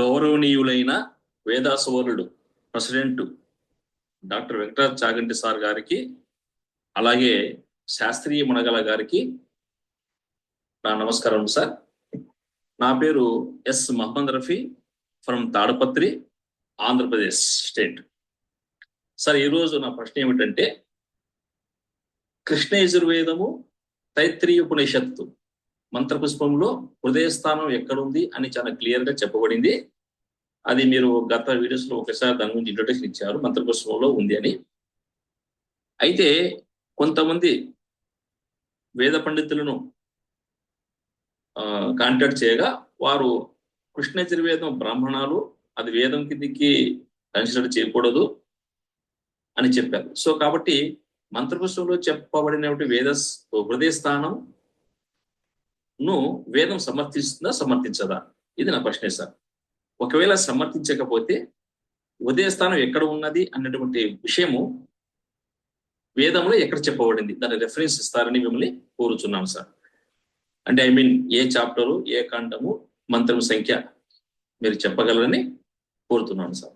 గౌరవనీయులైన వేదాసవరుడు president doctor Venkataraj Chaganti sir గారికి అలాగే శాస్త్రీయ మునగల గారికి నా నమస్కారం సార్. నా పేరు S Mohammed Rafi from Tadipatri Andhra Pradesh state. Sir ఈరోజు నా ప్రశ్న ఏమిటంటే కృష్ణ యజుర్వేదము తైత్రీయ ఉపనిషత్తు మంత్రపుష్పంలో హృదయస్థానం ఎక్కడుంది అని చాలా క్లియర్గా చెప్పబడింది. అది మీరు గత వీడియోస్లో ఒకసారి దాని గురించి ఇంట్రొడక్షన్ ఇచ్చారు మంత్రపుష్పంలో ఉంది అని. అయితే కొంతమంది వేద పండితులను కాంటాక్ట్ చేయగా వారు కృష్ణ బ్రాహ్మణాలు అది వేదం కిందికి కన్సిడర్ చేయకూడదు అని చెప్పారు. సో కాబట్టి మంత్రపుష్పంలో చెప్పబడినటువంటి వేద హృదయ స్థానం ను వేదం సమర్థిస్తుందా సమర్థించదా? ఇది నా ప్రశ్నే సార్. ఒకవేళ సమర్థించకపోతే ఉదయ స్థానం ఎక్కడ ఉన్నది అన్నటువంటి విషయము వేదంలో ఎక్కడ చెప్పబడింది? దాని రెఫరెన్స్ ఇస్తారని మిమ్మల్ని కోరుచున్నాను సార్. అంటే ఐ మీన్ ఏ చాప్టరు ఏ కాండము మంత్రం సంఖ్య మీరు చెప్పగలరని కోరుతున్నాను సార్.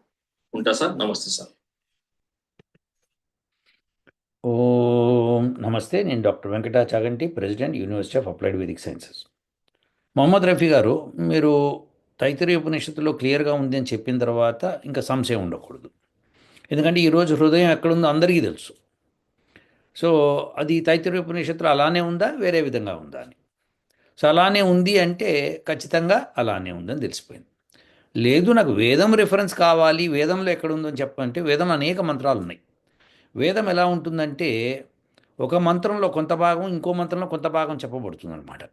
ఉంటా సార్? నమస్తే సార్. ఓ నమస్తే నేను doctor Venkata Chaganti president university of applied Vedic sciences. Mohammed Rafi garu మీరు తైతరీయ ఉపనిషత్తులో క్లియర్గా ఉంది అని చెప్పిన తర్వాత ఇంకా సంశయం ఉండకూడదు. ఎందుకంటే ఈరోజు హృదయం ఎక్కడుందో అందరికీ తెలుసు. సో అది తైతరీయ ఉపనిషత్తులో అలానే ఉందా వేరే విధంగా ఉందా అని. సో అలానే ఉంది అంటే ఖచ్చితంగా అలానే ఉందని తెలిసిపోయింది. లేదు నాకు వేదం రిఫరెన్స్ కావాలి వేదంలో ఎక్కడుందో అని చెప్పంటే వేదం అనేక మంత్రాలు ఉన్నాయి. వేదం ఎలా ఉంటుందంటే ఒక మంత్రంలో కొంత భాగం ఇంకో మంత్రంలో కొంత భాగం చెప్పబడుతుంది అనమాట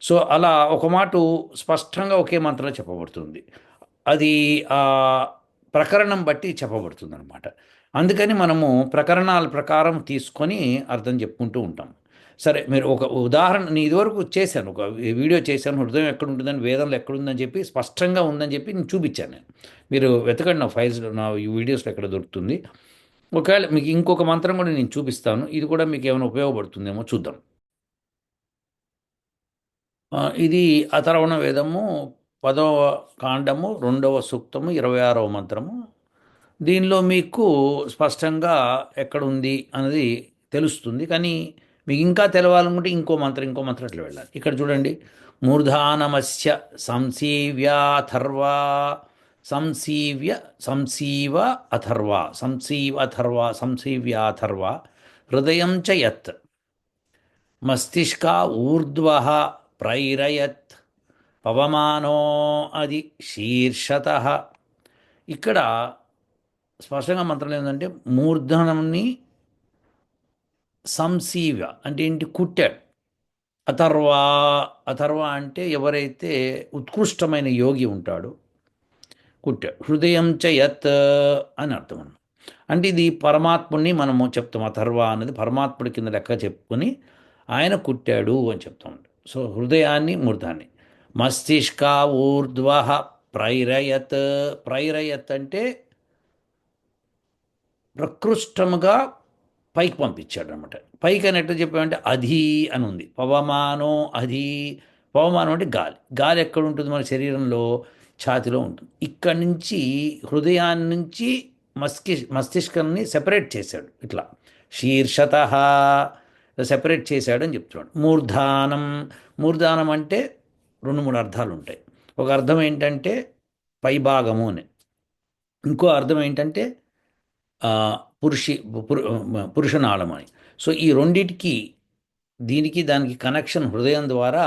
సో అలా ఒక మాట స్పష్టంగా ఒకే మంత్రంలో చెప్పబడుతుంది. అది ఆ ప్రకరణం బట్టి చెప్పబడుతుంది అనమాట అందుకని మనము ప్రకరణాల ప్రకారం తీసుకొని అర్థం చెప్పుకుంటూ ఉంటాం. సరే మీరు ఒక ఉదాహరణ నేను ఇదివరకు చేశాను. ఒక వీడియో చేశాను. హృదయం ఎక్కడ ఉంటుందని వేదంలో ఎక్కడుందని చెప్పి స్పష్టంగా ఉందని చెప్పి నేను చూపించాను నేను. మీరు వెతకండి నా ఫైల్స్ నా ఈ వీడియోస్లో ఎక్కడ దొరుకుతుంది. ఒకవేళ మీకు ఇంకొక మంత్రం కూడా నేను చూపిస్తాను. ఇది కూడా మీకు ఏమైనా ఉపయోగపడుతుందేమో చూద్దాం. ఇది అథర్వణ వేదము పదవ కాండము రెండవ సూక్తము ఇరవై ఆరవ మంత్రము. దీనిలో మీకు స్పష్టంగా ఎక్కడుంది అనేది తెలుస్తుంది. కానీ మీకు ఇంకా తెలవాలనుకుంటే ఇంకో మంత్రం ఇంకో మంత్రం అట్లా వెళ్ళాలి. ఇక్కడ చూడండి. మూర్ధానమస్య సంసీవ్యాథర్వా సంసీవ్య సంసీవ అథర్వ సంసీవ అథర్వ సంసీవ్యాథర్వ హృదయం చ యత్. మస్తిష్క ఊర్ధ్వ ప్రైరయత్. పవమానో అది శీర్షత. ఇక్కడ స్పష్టంగా మంత్రం ఏంటంటే మూర్ధనంని సంసీవ అంటే ఏంటి కుట్టాడు. అథర్వ అథర్వ అంటే ఎవరైతే ఉత్కృష్టమైన యోగి ఉంటాడో కుట్టాడు హృదయం చ యత్ అని అర్థం అనమాట అంటే ఇది పరమాత్ముడిని మనము చెప్తాం అథర్వ అనేది పరమాత్ముడి కింద లెక్క చెప్పుకొని ఆయన కుట్టాడు అని చెప్తాం. సో హృదయాన్ని మూర్ధాన్ని. మస్తిష్క ఊర్ధ్వ ప్రైరయత్. ప్రైరయత్ అంటే ప్రకృష్టముగా పైకి పంపించాడు అనమాట పైకి అని ఎట్లా చెప్పామంటే అధి అని ఉంది. పవమానో అధి. పవమానం అంటే గాలి. గాలి ఎక్కడ ఉంటుంది మన శరీరంలో? ఛాతిలో ఉంటుంది. ఇక్కడి నుంచి హృదయాన్ని నుంచి మస్కి మస్తిష్కాన్ని సెపరేట్ చేశాడు. ఇట్లా శీర్షత సెపరేట్ చేశాడని చెప్తున్నాడు. మూర్ధానం మూర్ధానం అంటే రెండు మూడు అర్థాలు ఉంటాయి. ఒక అర్థం ఏంటంటే పైభాగము అని. ఇంకో అర్థం ఏంటంటే పురుషి పురుషనాళం అని. సో ఈ రెండిటికి దీనికి దానికి కనెక్షన్ హృదయం ద్వారా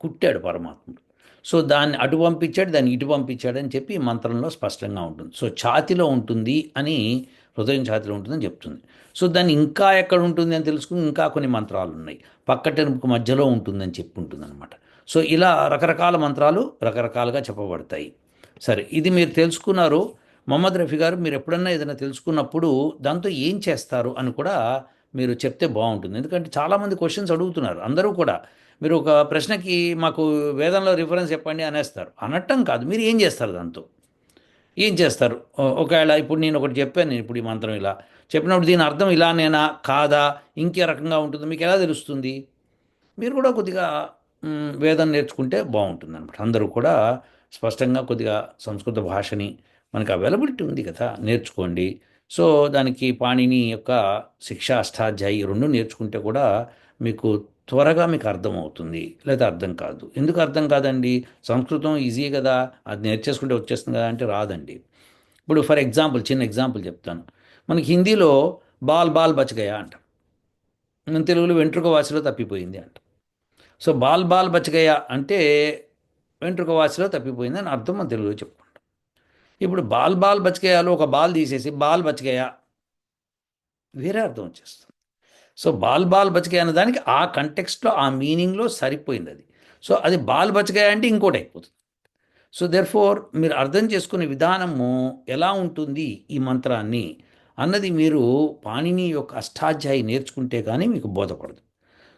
కుట్టాడు పరమాత్ముడు. సో దాన్ని అటు పంపించాడు దాన్ని ఇటు పంపించాడు అని చెప్పి మంత్రంలో స్పష్టంగా ఉంటుంది. సో ఛాతిలో ఉంటుంది అని హృదయం ఛాతిలో ఉంటుందని చెప్తుంది. సో దాన్ని ఇంకా ఎక్కడ ఉంటుంది అని తెలుసుకుని ఇంకా కొన్ని మంత్రాలు ఉన్నాయి. పక్కటెనుపు మధ్యలో ఉంటుందని చెప్పి ఉంటుంది అనమాట సో ఇలా రకరకాల మంత్రాలు రకరకాలుగా చెప్పబడతాయి. సరే ఇది మీరు తెలుసుకున్నారు. మొహమ్మద్ రఫీ గారు మీరు ఎప్పుడన్నా ఏదైనా తెలుసుకున్నప్పుడు దాంతో ఏం చేస్తారు అని కూడా మీరు చెప్తే బాగుంటుంది. ఎందుకంటే చాలామంది క్వశ్చన్స్ అడుగుతున్నారు. అందరూ కూడా మీరు ఒక ప్రశ్నకి మాకు వేదంలో రిఫరెన్స్ చెప్పండి అనేస్తారు. అనట్టం కాదు. మీరు ఏం చేస్తారు దాంతో? ఏం చేస్తారు? ఒకవేళ ఇప్పుడు నేను ఒకటి చెప్పాను ఇప్పుడు ఈ మంత్రం ఇలా. చెప్పినప్పుడు దీని అర్థం ఇలానేనా? కాదా? ఇంకే రకంగా ఉంటుంది. మీకు ఎలా తెలుస్తుంది? మీరు కూడా కొద్దిగా వేదం నేర్చుకుంటే బాగుంటుంది అనమాట అందరూ కూడా స్పష్టంగా కొద్దిగా సంస్కృత భాషని మనకు అవైలబిలిటీ ఉంది కదా నేర్చుకోండి. సో దానికి పాణిని యొక్క శిక్ష అష్టాధ్యాయి రెండు నేర్చుకుంటే కూడా మీకు త్వరగా మీకు అర్థమవుతుంది. లేదా అర్థం కాదు. ఎందుకు అర్థం కాదండి? సంస్కృతం ఈజీ కదా? అది నేర్చేసుకుంటే వచ్చేస్తుంది కదా అంటే రాదండి. ఇప్పుడు ఫర్ ఎగ్జాంపుల్ చిన్న ఎగ్జాంపుల్ చెప్తాను. మనకి హిందీలో బాల్ బాల్ బచ్చగయా అంటాం. మన తెలుగులో వెంట్రుక వాసిలో తప్పిపోయింది అంట. సో బాల్ బాల్ బచ్చగయా అంటే వెంట్రుక వాసిలో తప్పిపోయింది అని అర్థం మన తెలుగులో చెప్పుకుంటాం. ఇప్పుడు బాల్ బాల్ బచ్చగయాలో ఒక బాల్ తీసేసి బాల్ బచ్చగయా వేరే అర్థం వచ్చేస్తుంది. సో బాల్ బాల్ బచకాయ అనే దానికి ఆ కంటెక్స్ట్లో ఆ మీనింగ్లో సరిపోయింది అది. సో అది బాల్ బచకాయ అంటే ఇంకోటి అయిపోతుంది. సో దెర్ ఫోర్ మీరు అర్థం చేసుకునే విధానము ఎలా ఉంటుంది ఈ మంత్రాన్ని అన్నది మీరు పాణిని యొక్క అష్టాధ్యాయి నేర్చుకుంటే కానీ మీకు బోధపడదు.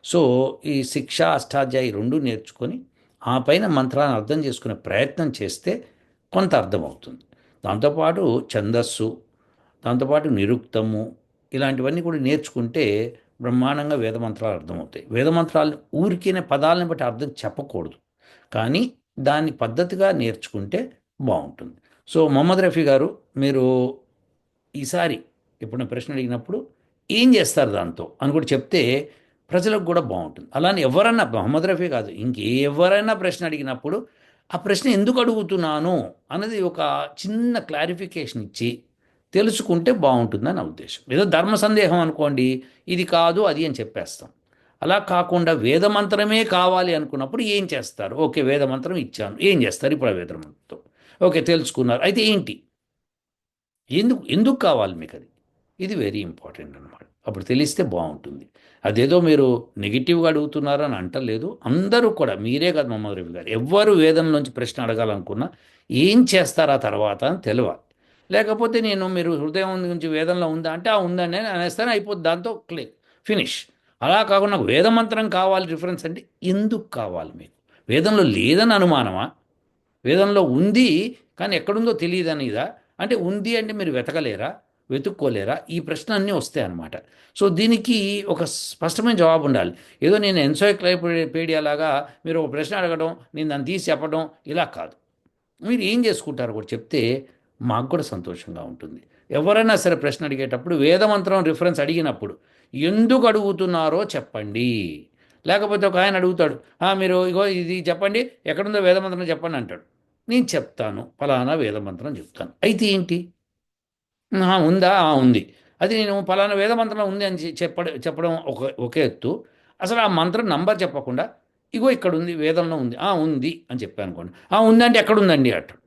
సో ఈ శిక్ష అష్టాధ్యాయి రెండు నేర్చుకొని ఆ పైన మంత్రాన్ని అర్థం చేసుకునే ప్రయత్నం చేస్తే కొంత అర్థమవుతుంది. దాంతోపాటు ఛందస్సు దాంతోపాటు నిరుక్తము ఇలాంటివన్నీ కూడా నేర్చుకుంటే బ్రహ్మాండంగా వేదమంత్రాలు అర్థమవుతాయి. వేదమంత్రాలు ఊరికేనే పదాలను బట్టి అర్థం చెప్పకూడదు. కానీ దాన్ని పద్ధతిగా నేర్చుకుంటే బాగుంటుంది. సో మొహమ్మద్ రఫీ గారు మీరు ఈసారి ఎప్పుడైనా ప్రశ్న అడిగినప్పుడు ఏం చేస్తారు దాంతో అని కూడా చెప్తే ప్రజలకు కూడా బాగుంటుంది. అలానే ఎవరన్నా మొహమ్మద్ రఫీ కాదు ఇంకెవరైనా ప్రశ్న అడిగినప్పుడు ఆ ప్రశ్న ఎందుకు అడుగుతున్నాను అన్నది ఒక చిన్న క్లారిఫికేషన్ ఇచ్చి తెలుసుకుంటే బాగుంటుందని నా ఉద్దేశం. ఏదో ధర్మ సందేహం అనుకోండి ఇది కాదు అది అని చెప్పేస్తాం. అలా కాకుండా వేదమంత్రమే కావాలి అనుకున్నప్పుడు ఏం చేస్తారు? ఓకే వేదమంత్రం ఇచ్చాను. ఏం చేస్తారు? ఇప్పుడు ఆ వేదమంత్రంతో ఓకే తెలుసుకున్నారు. అయితే ఏంటి? ఎందుకు ఎందుకు కావాలి మీకు అది? ఇది వెరీ ఇంపార్టెంట్ అనమాట అప్పుడు తెలిస్తే బాగుంటుంది. అదేదో మీరు నెగిటివ్గా అడుగుతున్నారని అంటలేదు. అందరూ కూడా మీరే కాదు మొహమ్మద్ రఫీ గారు. ఎవ్వరు వేదం నుంచి ప్రశ్న అడగాలనుకున్నా ఏం చేస్తారు ఆ తర్వాత అని తెలియాలి లేకపోతే నేను మీరు హృదయం నుంచి వేదంలో ఉందా అంటే ఆ ఉందండి. అని అనేస్తాను అయిపోద్ది. దాంతో క్లిక్ ఫినిష్. అలా కాకుండా నాకు వేదమంత్రం కావాలి రిఫరెన్స్ అంటే ఎందుకు కావాలి మీకు? వేదంలో లేదని అనుమానమా? వేదంలో ఉంది కానీ ఎక్కడుందో తెలియదని ఇదా అంటే ఉంది అంటే మీరు వెతకలేరా? వెతుక్కోలేరా? ఈ ప్రశ్న అన్నీ వస్తాయి అన్నమాట. సో దీనికి ఒక స్పష్టమైన జవాబు ఉండాలి. ఏదో నేను ఎన్సైక్లైపీడియా లాగా మీరు ఒక ప్రశ్న అడగడం నేను దాన్ని తీసి చెప్పడం ఇలా కాదు. మీరు ఏం చేసుకుంటారు కూడా చెప్తే మాకు కూడా సంతోషంగా ఉంటుంది. ఎవరైనా సరే ప్రశ్న అడిగేటప్పుడు వేదమంత్రం రిఫరెన్స్ అడిగినప్పుడు ఎందుకు అడుగుతున్నారో చెప్పండి. లేకపోతే ఒక ఆయన అడుగుతాడు మీరు ఇగో ఇది చెప్పండి ఎక్కడుందో వేదమంత్రం చెప్పండి అంటాడు. నేను చెప్తాను ఫలానా వేదమంత్రం చెప్తాను. అయితే ఏంటి? ఉందా? ఉంది. అది నేను ఫలానా వేదమంత్రం ఉంది అని చెప్పడం చెప్పడం ఒక ఒక ఎత్తు. అసలు ఆ మంత్రం నంబర్ చెప్పకుండా ఇగో ఇక్కడ ఉంది వేదంలో ఉంది. ఉంది అని చెప్పాను అనుకోండి. ఉందంటే ఎక్కడుందండి? అంటాడు.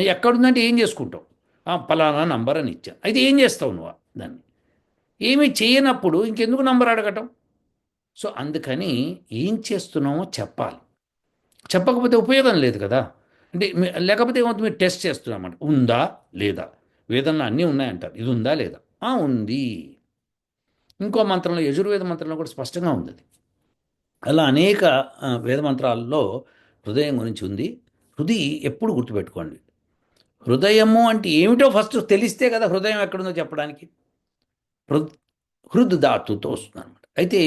ఎక్కడుందంటే ఏం చేసుకుంటావు? పలానా నంబర్ అని ఇచ్చాను. అయితే ఏం చేస్తావు నువ్వు దాన్ని? ఏమీ చేయనప్పుడు ఇంకెందుకు నంబర్ అడగటం? సో అందుకని ఏం చేస్తున్నామో చెప్పాలి. చెప్పకపోతే ఉపయోగం లేదు కదా? అంటే లేకపోతే ఏమవుతుంది? మీరు టెస్ట్ చేస్తున్నామంట ఉందా? లేదా? వేదంలో అన్నీ ఉన్నాయంటారు. ఇది ఉందా? లేదా? ఉంది. ఇంకో మంత్రంలో యజుర్వేద మంత్రంలో కూడా స్పష్టంగా ఉంది అది. అలా అనేక వేద మంత్రాల్లో హృదయం గురించి ఉంది. హృది ఎప్పుడు గుర్తుపెట్టుకోండి. హృదయము అంటే ఏమిటో ఫస్ట్ తెలిస్తే కదా హృదయం ఎక్కడుందో చెప్పడానికి. హృద్ హృద్ ధాతుతో వస్తుంది అనమాట అయితే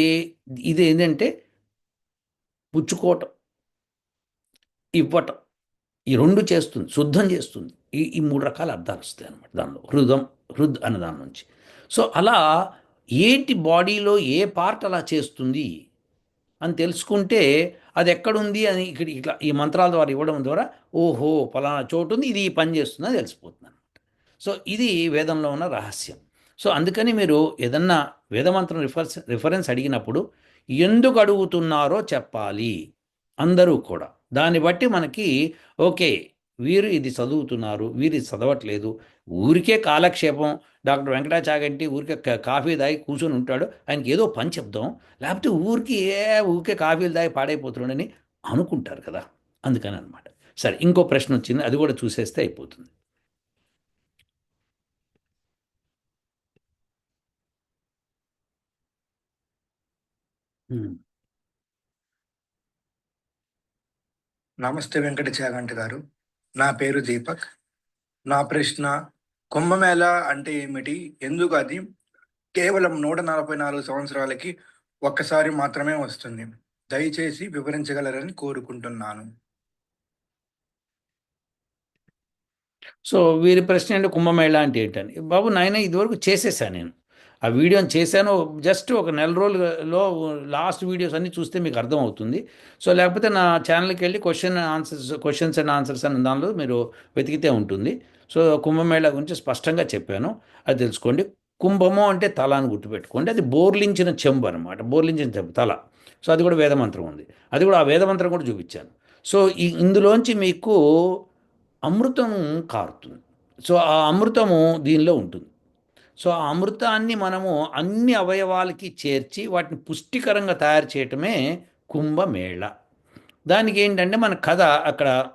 ఇది ఏంటంటే పుచ్చుకోవటం ఇవ్వటం ఈ రెండు చేస్తుంది శుద్ధం చేస్తుంది. ఈ ఈ మూడు రకాల అర్థాలు వస్తాయి అనమాట దానిలో. హృదం హృద్ అన్న దాని నుంచి. సో అలా ఏంటి బాడీలో ఏ పార్ట్ అలా చేస్తుంది? అని తెలుసుకుంటే అది ఎక్కడుంది అని ఇక్కడ ఇట్లా ఈ మంత్రాల ద్వారా ఇవ్వడం ద్వారా ఓహో ఫలానా చోటు ఉంది ఇది పనిచేస్తుందని పని తెలిసిపోతుంది అనమాట సో ఇది వేదంలో ఉన్న రహస్యం. సో అందుకని మీరు ఏదన్నా వేదమంత్రం రిఫరెన్స్ రిఫరెన్స్ అడిగినప్పుడు ఎందుకు అడుగుతున్నారో చెప్పాలి అందరూ కూడా. దాన్ని బట్టి మనకి ఓకే వీరు ఇది చదువుతున్నారు వీరు ఇది చదవట్లేదు. ఊరికే కాలక్షేపం డాక్టర్ వెంకటాచాగంటి ఊరికే క- కాఫీ దాగి కూర్చొని ఉంటాడు. ఆయనకి ఏదో పని చెప్దాం. లేకపోతే ఊరికి ఏ ఊరికే కాఫీలు దాగి పాడైపోతున్నాడని అనుకుంటారు కదా. అందుకని అనమాట సరే ఇంకో ప్రశ్న వచ్చింది. అది కూడా చూసేస్తే అయిపోతుంది. నమస్తే వెంకట చాగంటి గారు. నా పేరు దీపక్. నా ప్రశ్న కుంభమేళ అంటే ఏమిటి? ఎందుకు అది? కేవలం నూట నలభై నాలుగు సంవత్సరాలకి ఒక్కసారి మాత్రమే వస్తుంది. దయచేసి వివరించగలరని కోరుకుంటున్నాను. సో వీరి ప్రశ్న అంటే కుంభమేళ అంటే ఏంటని. బాబు నాయన ఇదివరకు చేసేసా నేను. ఆ వీడియోని చేశాను జస్ట్ ఒక నెల రోజులలో లాస్ట్ వీడియోస్ అన్నీ చూస్తే మీకు అర్థమవుతుంది. సో లేకపోతే నా ఛానల్కి వెళ్ళి question answers questions and answers అని దానిలో మీరు వెతికితే ఉంటుంది. సో కుంభమేళ గురించి స్పష్టంగా చెప్పాను. అది తెలుసుకోండి. కుంభము అంటే తల అని గుర్తుపెట్టుకోండి. అది బోర్లించిన చెంబు అనమాట బోర్లించిన చెంబు తల. సో అది కూడా వేదమంత్రం ఉంది. అది కూడా ఆ వేదమంత్రం కూడా చూపించాను. సో ఈ ఇందులోంచి మీకు అమృతం కారుతుంది. సో ఆ అమృతము దీనిలో ఉంటుంది. సో ఆ అమృతాన్ని మనము అన్ని అవయవాలకి చేర్చి వాటిని పుష్టికరంగా తయారు చేయటమే కుంభమేళ. దానికి ఏంటంటే మన కథ అక్కడ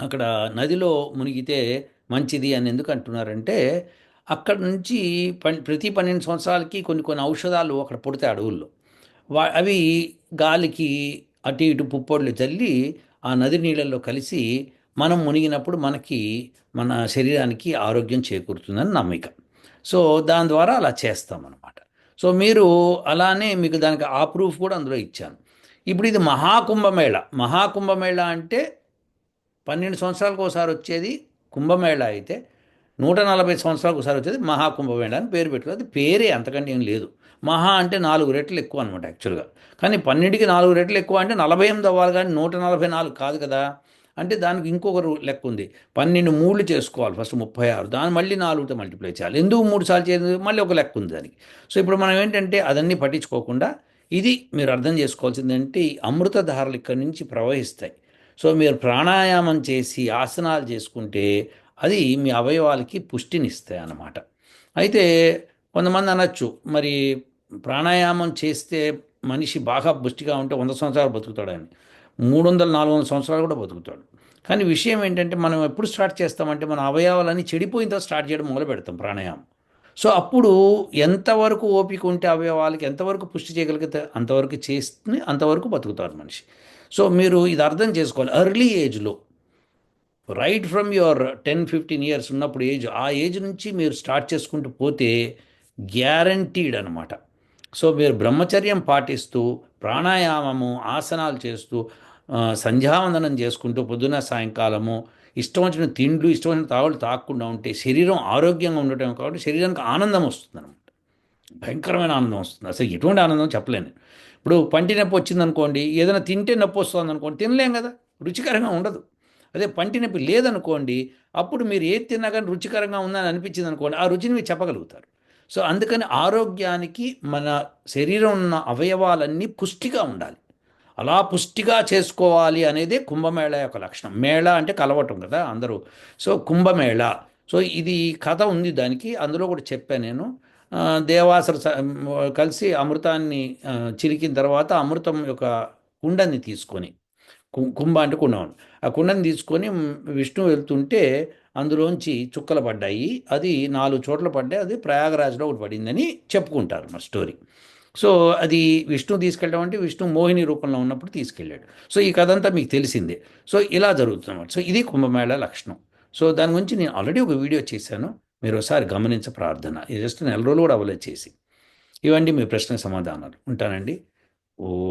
అక్కడ నదిలో మునిగితే మంచిది అని ఎందుకు అంటున్నారంటే అక్కడ నుంచి ప్రతి పన్నెండు సంవత్సరాలకి కొన్ని కొన్ని ఔషధాలు అక్కడ పుడతాయి అడవుల్లో. వా అవి గాలికి అటు ఇటు పుప్పొడులు చల్లి ఆ నది నీళ్ళల్లో కలిసి మనం మునిగినప్పుడు మనకి మన శరీరానికి ఆరోగ్యం చేకూరుతుందని నమ్మిక. సో దాని ద్వారా అలా చేస్తామన్నమాట. సో మీరు అలానే మీకు దానికి ఆ ప్రూఫ్ కూడా అందులో ఇచ్చాను. ఇప్పుడు ఇది మహాకుంభమేళ. మహాకుంభమేళ అంటే పన్నెండు సంవత్సరాలకు ఒకసారి వచ్చేది కుంభమేళ అయితే నూట నలభై సంవత్సరాలకు ఒకసారి వచ్చేది మహాకుంభమేళ అని పేరు పెట్టుకుంది అది పేరే అంతకంటే ఏం లేదు. మహా అంటే నాలుగు రెట్లు ఎక్కువ అనమాట యాక్చువల్గా. కానీ పన్నెండుకి నాలుగు రెట్లు ఎక్కువ అంటే నలభై ఎనిమిది అవ్వాలి కానీ నూట నలభై నాలుగు కాదు కదా. అంటే దానికి ఇంకొకరు లెక్క ఉంది. పన్నెండు మూడులు చేసుకోవాలి ఫస్ట్ ముప్పై ఆరు. దాని మళ్ళీ నాలుగుతో మల్టిప్లై చేయాలి. ఎందుకు మూడు సార్లు చేయాలి? మళ్ళీ ఒక లెక్క ఉంది దానికి. సో ఇప్పుడు మనం ఏంటంటే అదన్నీ పట్టించుకోకుండా ఇది మీరు అర్థం చేసుకోవాల్సింది అంటే ఈ అమృతధారలు ఇక్కడి నుంచి ప్రవహిస్తాయి. సో మీరు ప్రాణాయామం చేసి ఆసనాలు చేసుకుంటే అది మీ అవయవాలకి పుష్టినిస్తాయి అన్నమాట. అయితే కొంతమంది అనొచ్చు మరి ప్రాణాయామం చేస్తే మనిషి బాగా పుష్టిగా ఉంటే వంద సంవత్సరాలు బతుకుతాడని. మూడు వందల నాలుగు వందల సంవత్సరాలు కూడా బతుకుతాడు. కానీ విషయం ఏంటంటే మనం ఎప్పుడు స్టార్ట్ చేస్తామంటే మన అవయవాలన్నీ చెడిపోయిన తర్వాత స్టార్ట్ చేయడం మొదలు పెడతాం ప్రాణాయామం. సో అప్పుడు ఎంతవరకు ఓపిక ఉంటే అవయవాలకి ఎంతవరకు పుష్టి చేయగలిగితే అంతవరకు చేస్తే అంతవరకు బతుకుతారు మనిషి. సో మీరు ఇది అర్థం చేసుకోవాలి. ఎర్లీ ఏజ్లో right from your ten fifteen years ఉన్నప్పుడు ఏజ్ ఆ ఏజ్ నుంచి మీరు స్టార్ట్ చేసుకుంటూ పోతే గ్యారంటీడ్ అనమాట సో మీరు బ్రహ్మచర్యం పాటిస్తూ ప్రాణాయామము ఆసనాలు చేస్తూ సంధ్యావందనం చేసుకుంటూ పొద్దున సాయంకాలము ఇష్టం వచ్చిన తిండ్లు ఇష్టం వచ్చిన తాగులు తాగకుండా ఉంటే శరీరం ఆరోగ్యంగా ఉండటం కాబట్టి శరీరానికి ఆనందం వస్తుంది అనమాట భయంకరమైన ఆనందం వస్తుంది. అసలు ఎటువంటి ఆనందం చెప్పలేను ఇప్పుడు పంటి నొప్పి వచ్చిందనుకోండి ఏదైనా తింటే నొప్పి వస్తుంది అనుకోండి తినలేం కదా రుచికరంగా ఉండదు. అదే పంటి నొప్పి లేదనుకోండి అప్పుడు మీరు ఏది తిన్నా కానీ రుచికరంగా ఉందని అనిపించింది అనుకోండి ఆ రుచిని మీరు చెప్పగలుగుతారు. సో అందుకని ఆరోగ్యానికి మన శరీరం ఉన్న అవయవాలన్నీ పుష్టిగా ఉండాలి. అలా పుష్టిగా చేసుకోవాలి అనేది కుంభమేళ యొక్క లక్షణం. మేళ అంటే కలవటం కదా అందరూ. సో కుంభమేళ. సో ఇది కథ ఉంది దానికి. అందులో కూడా చెప్పాను నేను. ఆ, స- కలిసి అమృతాన్ని చిరికిన చిలికిన తర్వాత అమృతం యొక్క కుండని తీసుకొని కుంభ అంటే కుండం ఆ కుండని తీసుకొని విష్ణు విష్ణువు వెళ్తుంటే అందులోంచి చుక్కలు పడ్డాయి. అది నాలుగు చోట్ల పడ్డాయి. అది ప్రయాగరాజ్లో ఒకటి పడిందని చెప్పుకుంటారు మా స్టోరీ. సో అది విష్ణు తీసుకెళ్ళడం అంటే విష్ణు మోహిని రూపంలో ఉన్నప్పుడు తీసుకెళ్ళాడు. సో ఈ కథ అంతా మీకు తెలిసిందే. సో ఇలా జరుగుతుందన్నమాట. సో ఇది కుంభమేళ లక్షణం. సో దాని గురించి నేను ఆల్రెడీ ఒక వీడియో చేశాను. మీరు ఒకసారి గమనించ ప్రార్థన. ఇది జస్ట్ నెల రోజులు కూడా అవలేదు చేసి. ఇవండి మీ ప్రశ్న సమాధానాలు. ఉంటానండి. ఓ